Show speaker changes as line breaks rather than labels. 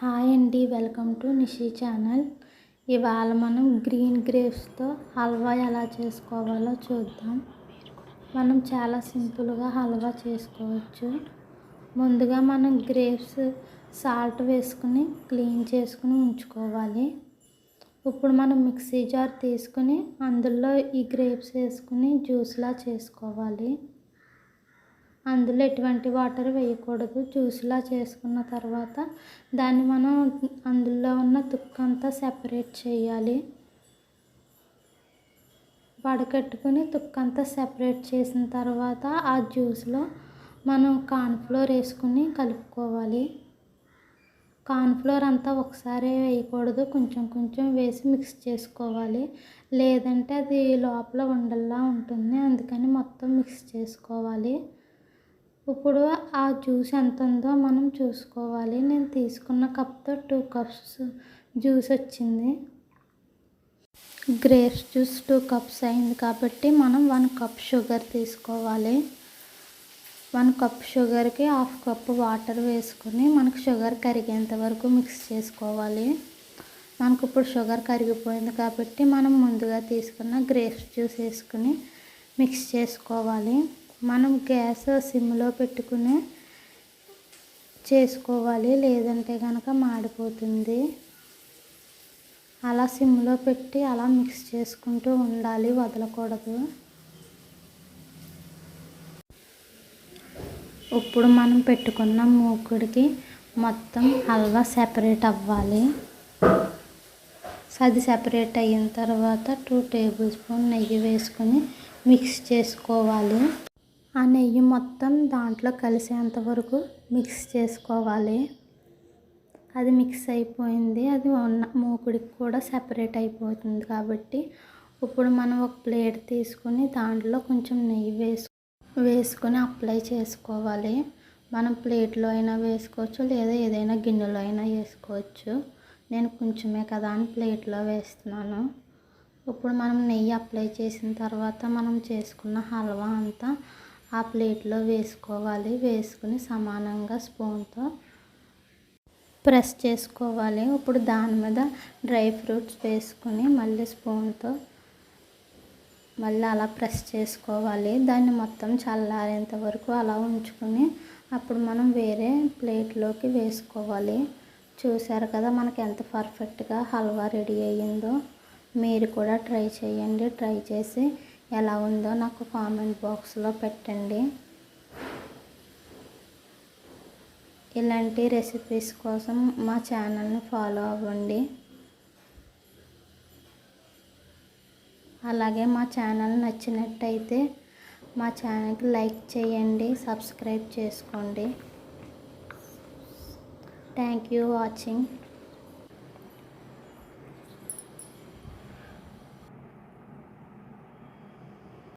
Hi అండి welcome to Nishi channel. ఇవాళ మనం గ్రీన్ గ్రేప్స్తో హల్వా ఎలా చేసుకోవాలో చూద్దాం. మనం చాలా సింపుల్గా హల్వా చేసుకోవచ్చు. ముందుగా మనం గ్రేప్స్ సాల్ట్ వేసుకుని క్లీన్ చేసుకుని ఉంచుకోవాలి. ఇప్పుడు మనం మిక్సీ జార్ తీసుకుని అందులో ఈ గ్రేప్స్ వేసుకుని జ్యూస్లా చేసుకోవాలి. అందులో ఎటువంటి వాటర్ వేయకూడదు. జ్యూస్లా చేసుకున్న తర్వాత దాన్ని మనం అందులో ఉన్న తుక్కంతా సెపరేట్ చేయాలి. వడకట్టుకుని తుక్కంతా సెపరేట్ చేసిన తర్వాత ఆ జ్యూస్లో మనం కార్న్ఫ్లోర్ వేసుకుని కలుపుకోవాలి. కార్న్ఫ్లోర్ అంతా ఒకసారి వేయకూడదు. కొంచెం కొంచెం వేసి మిక్స్ చేసుకోవాలి. లేదంటే అది లోపల ఉండల్లా ఉంటుంది. అందుకని మొత్తం మిక్స్ చేసుకోవాలి. ఇప్పుడు ఆ జ్యూస్ ఎంత ఉందో మనం చూసుకోవాలి. నేను తీసుకున్న కప్తో టూ కప్స్ జ్యూస్ వచ్చింది. గ్రేప్స్ జ్యూస్ టూ కప్స్ అయింది కాబట్టి మనం వన్ కప్ షుగర్ తీసుకోవాలి. వన్ కప్ షుగర్కి హాఫ్ కప్ వాటర్ వేసుకుని మనకు షుగర్ కరిగేంత వరకు మిక్స్ చేసుకోవాలి. మనకు ఇప్పుడు షుగర్ కరిగిపోయింది కాబట్టి మనం ముందుగా తీసుకున్న గ్రేప్స్ జ్యూస్ వేసుకుని మిక్స్ చేసుకోవాలి. మనం గ్యాస్ సిమ్లో పెట్టుకుని చేసుకోవాలి. లేదంటే కనుక మాడిపోతుంది. అలా సిమ్లో పెట్టి అలా మిక్స్ చేసుకుంటూ ఉండాలి. వదలకూడదు. ఇప్పుడు మనం పెట్టుకున్న మూకుడికి మొత్తం హల్వా సెపరేట్ అవ్వాలి. అది సెపరేట్ అయిన తర్వాత టూ టేబుల్ స్పూన్ నెయ్యి వేసుకొని మిక్స్ చేసుకోవాలి. ఆ నెయ్యి మొత్తం దాంట్లో కలిసేంత వరకు మిక్స్ చేసుకోవాలి. అది మిక్స్ అయిపోయింది. అది ఉన్న మూకుడికి కూడా సెపరేట్ అయిపోతుంది కాబట్టి ఇప్పుడు మనం ఒక ప్లేట్ తీసుకొని దాంట్లో కొంచెం నెయ్యి వేసు వేసుకొని అప్లై చేసుకోవాలి. మనం ప్లేట్లో అయినా వేసుకోవచ్చు లేదా ఏదైనా గిన్నెలో అయినా వేసుకోవచ్చు. నేను కొంచెమే కదా అని ప్లేట్లో వేస్తున్నాను. ఇప్పుడు మనం నెయ్యి అప్లై చేసిన తర్వాత మనం చేసుకున్న హల్వా అంతా ఆ ప్లేట్లో వేసుకోవాలి. వేసుకుని సమానంగా స్పూన్తో ప్రెస్ చేసుకోవాలి. ఇప్పుడు దాని మీద డ్రై ఫ్రూట్స్ వేసుకుని మళ్ళీ స్పూన్తో మళ్ళీ అలా ప్రెస్ చేసుకోవాలి. దాన్ని మొత్తం చల్లారేంత వరకు అలా ఉంచుకొని అప్పుడు మనం వేరే ప్లేట్లోకి వేసుకోవాలి. చూసారు కదా మనకి ఎంత పర్ఫెక్ట్గా హల్వా రెడీ అయ్యిందో. మీరు కూడా ట్రై చేయండి. ట్రై చేసి ఎలా ఉందో నాకు కామెంట్ బాక్స్లో పెట్టండి. ఇలాంటి రెసిపీస్ కోసం మా ఛానల్ని ఫాలో అవ్వండి. అలాగే మా ఛానల్ నచ్చినట్టయితే మా ఛానల్కి లైక్ చేయండి సబ్స్క్రైబ్ చేసుకోండి. Thank you watching.